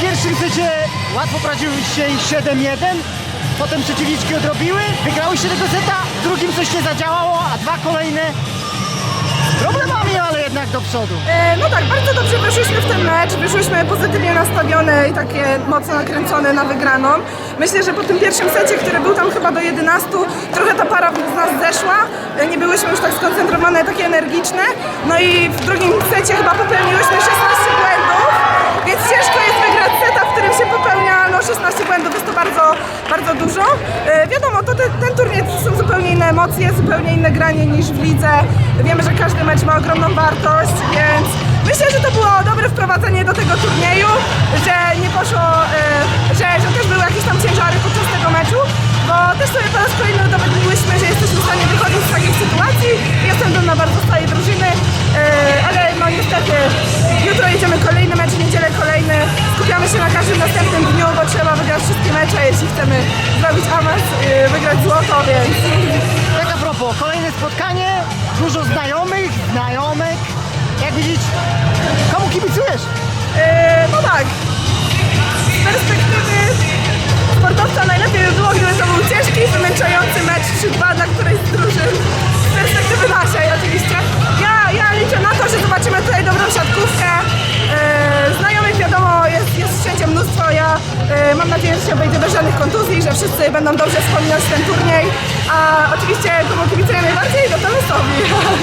pierwszym secie łatwo prowadziłyście 7-1, potem przeciwniczki odrobiły, wygrałyście tego seta, w drugim coś nie zadziałało, a dwa kolejne problemami, ale jednak do przodu. E, No tak, bardzo dobrze wyszłyśmy w ten mecz, wyszłyśmy pozytywnie nastawione i takie mocno nakręcone na wygraną. Myślę, że po tym pierwszym secie, który był tam chyba do 11, trochę ta para z nas zeszła, E, nie byłyśmy już tak skoncentrowane, takie energiczne. No i w drugim secie chyba popełniłyśmy 16 błędów, więc ciężko jest wygrać seta, w którym się 16 błędów, jest to bardzo, bardzo dużo. E, wiadomo, to ten, ten turniej to są zupełnie inne emocje, zupełnie inne granie niż w lidze. Wiemy, że każdy mecz ma ogromną wartość, więc myślę, że to było dobre wprowadzenie do tego turnieju, że nie poszło, e, że, że też były jakieś tam ciężary podczas tego meczu, bo też sobie po raz kolejny udowodniłyśmy, że jesteśmy w stanie wychodzić z takich sytuacji. Jestem dumna bardzo z tej drużyny, e, ale no niestety jutro jedziemy kolejny mecz, niedzielę kolejny. Skupiamy się na każdym następnym dniu, bo trzeba wygrać wszystkie mecze, jeśli chcemy zrobić awans, e, wygrać złoto, więc Tak a propos, kolejne spotkanie, dużo znajomych, znajomek. Jak widzieć, komu kibicujesz? E, no tak. Mam nadzieję, że się obejdzie bez żadnych kontuzji, że wszyscy będą dobrze wspominać ten turniej. A oczywiście komu kibicuję najbardziej, to my sobie.